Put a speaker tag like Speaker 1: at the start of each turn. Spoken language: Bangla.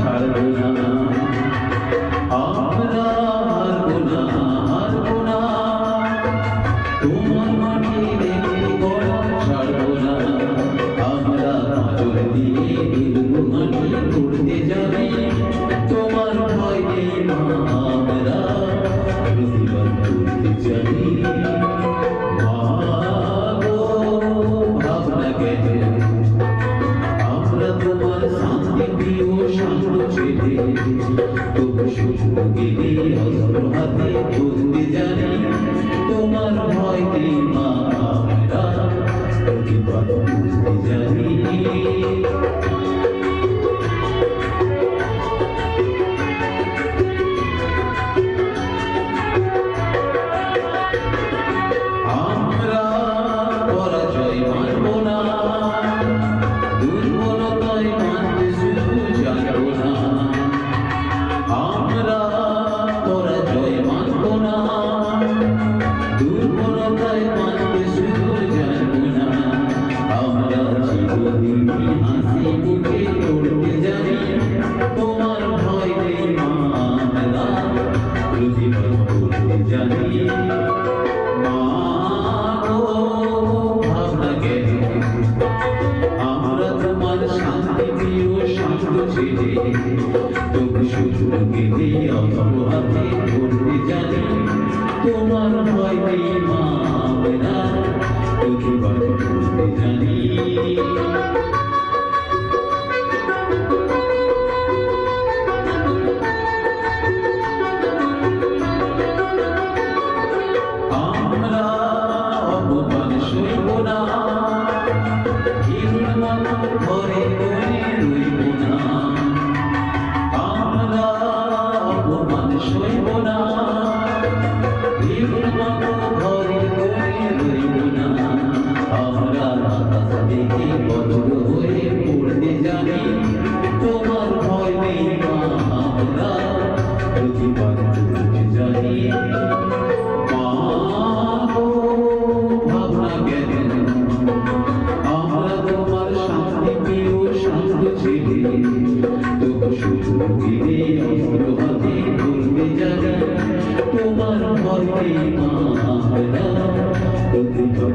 Speaker 1: ছাড়ব না তোমার ভয় বিধি অপরাধে করবে জানি। তোমার ভয় নেই মাবে না তোকে ভয় করবে জানি ভরে সইব না বিভুর মতো ঘরে করে রইব না আমরা রাস্তা দেখে বদল হয়ে পড়তে জানি তোমার ভয় নেই মা আমরা যদি বাঁচতে জানি Thank you. তোমার মতে মামলা প্রতিভা